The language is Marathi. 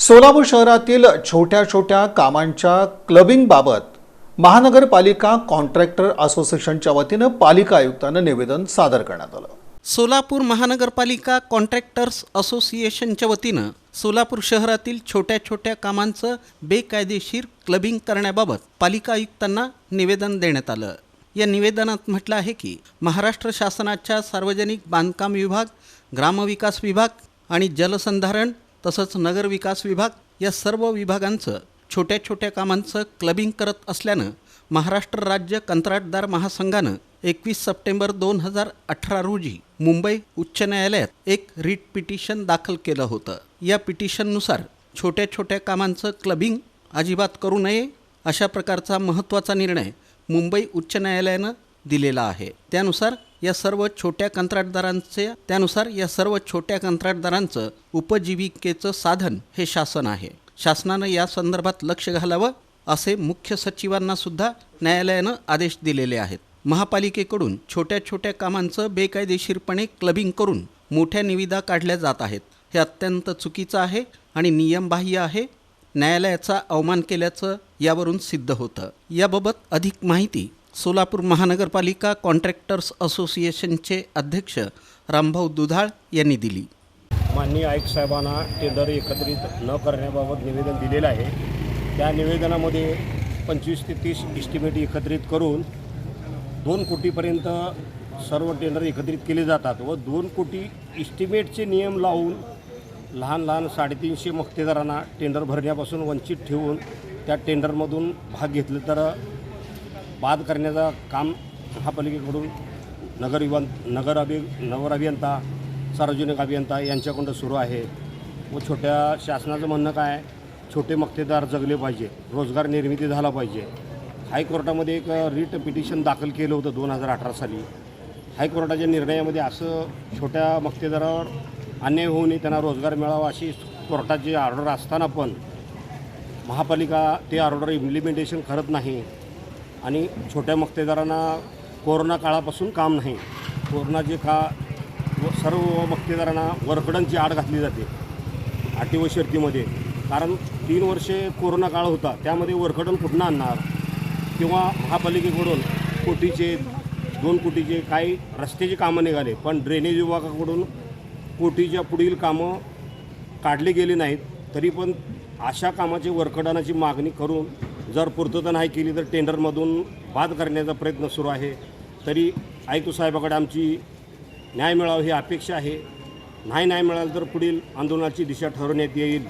सोलापूर शहरातील छोट्या छोट्या कामांच्या क्लबिंगबाबत महानगरपालिका कॉन्ट्रॅक्टर असोसिएशनच्या वतीनं पालिका आयुक्तांना निवेदन सादर करण्यात आलं. सोलापूर महानगरपालिका कॉन्ट्रॅक्टर्स असोसिएशनच्या वतीनं सोलापूर शहरातील छोट्या छोट्या कामांचं बेकायदेशीर क्लबिंग करण्याबाबत पालिका आयुक्तांना निवेदन देण्यात आलं. या निवेदनात म्हटलं आहे की महाराष्ट्र शासनाच्या सार्वजनिक बांधकाम विभाग ग्रामविकास विभाग आणि जलसंधारण तसंच नगरविकास विभाग या सर्व विभागांचं छोट्या छोट्या कामांचं क्लबिंग करत असल्यानं महाराष्ट्र राज्य कंत्राटदार महासंघानं एकवीस सप्टेंबर दोन हजार अठरा रोजी मुंबई उच्च न्यायालयात एक रिट पिटिशन दाखल केलं होतं. या पिटिशननुसार छोट्या छोट्या कामांचं क्लबिंग अजिबात करू नये अशा प्रकारचा महत्त्वाचा निर्णय मुंबई उच्च न्यायालयानं दिलेला आहे. त्यानुसार या सर्व छोट्या कंत्राटदारांचे त्यानुसार या सर्व छोट्या कंत्राटदारांचं उपजीविकेचं साधन हे शासन आहे. शासनानं या संदर्भात लक्ष घालावं असे मुख्य सचिवांना सुद्धा न्यायालयानं आदेश दिलेले आहेत. महापालिकेकडून छोट्या छोट्या कामांचं बेकायदेशीरपणे क्लबिंग करून मोठ्या निविदा काढल्या जात आहेत. हे अत्यंत चुकीचं आहे आणि नियमबाह्य आहे. न्यायालयाचा अवमान केल्याचं यावरून सिद्ध होतं. याबाबत अधिक माहिती सोलापूर महानगरपालिका कॉन्ट्रॅक्टर्स असोसिएशनचे अध्यक्ष रामभाऊ दुधाळ यांनी दिली. माननीय आयुक्त साहेबांना टेंडर एकत्रित न करण्याबाबत निवेदन दिलेलं आहे. त्या निवेदनामध्ये पंचवीस ते तीस इस्टिमेट एकत्रित करून दोन कोटीपर्यंत सर्व टेंडर एकत्रित केले जातात व दोन कोटी इस्टिमेटचे नियम लावून लहान लहान साडेतीनशे मक्तेदारांना टेंडर भरण्यापासून वंचित ठेवून त्या टेंडरमधून भाग घेतले तर बाद करण्याचं काम महापालिकेकडून नगर युवा नगर अभि नगर अभियंता सार्वजनिक अभियंता यांच्याकडून सुरू आहे. व छोट्या शासनाचं म्हणणं काय? छोटे मक्तेदार जगले पाहिजे. रोजगार निर्मिती झाला पाहिजे. हायकोर्टामध्ये एक रिट पिटिशन दाखल केलं होतं दोन हजार अठरा साली. हायकोर्टाच्या निर्णयामध्ये असं छोट्या मक्तेदारावर अन्याय होऊ नये त्यांना रोजगार मिळावा अशी कोर्टाची ऑर्डर असताना पण महापालिका ते ऑर्डर इम्प्लिमेंटेशन करत नाही. आणि छोट्या मक्तेदारांना कोरोना काळापासून काम नाही. कोरोनाचे का व सर्व मक्तेदारांना वरकडांची आड घातली जाते. अटी व शर्तीमध्ये. कारण तीन वर्षे कोरोना काळ होता. त्यामध्ये वरकडण कुठनं आणणार? किंवा महापालिकेकडून कोटीचे दोन कोटीचे काही रस्त्याची कामं निघाले. पण ड्रेनेज विभागाकडून कोटीच्या पुढील कामं काढले गेले नाहीत. तरी पण अशा कामाची वरकडानाची मागणी करून जर पूर्तता नाही केली तर टेंडरमधून बाद करण्याचा प्रयत्न सुरू आहे. तरी आयुक्त साहेबाकडे आमची न्याय मिळावा ही अपेक्षा आहे. नाही न्याय मिळालं तर पुढील आंदोलनाची दिशा ठरवण्यात येईल.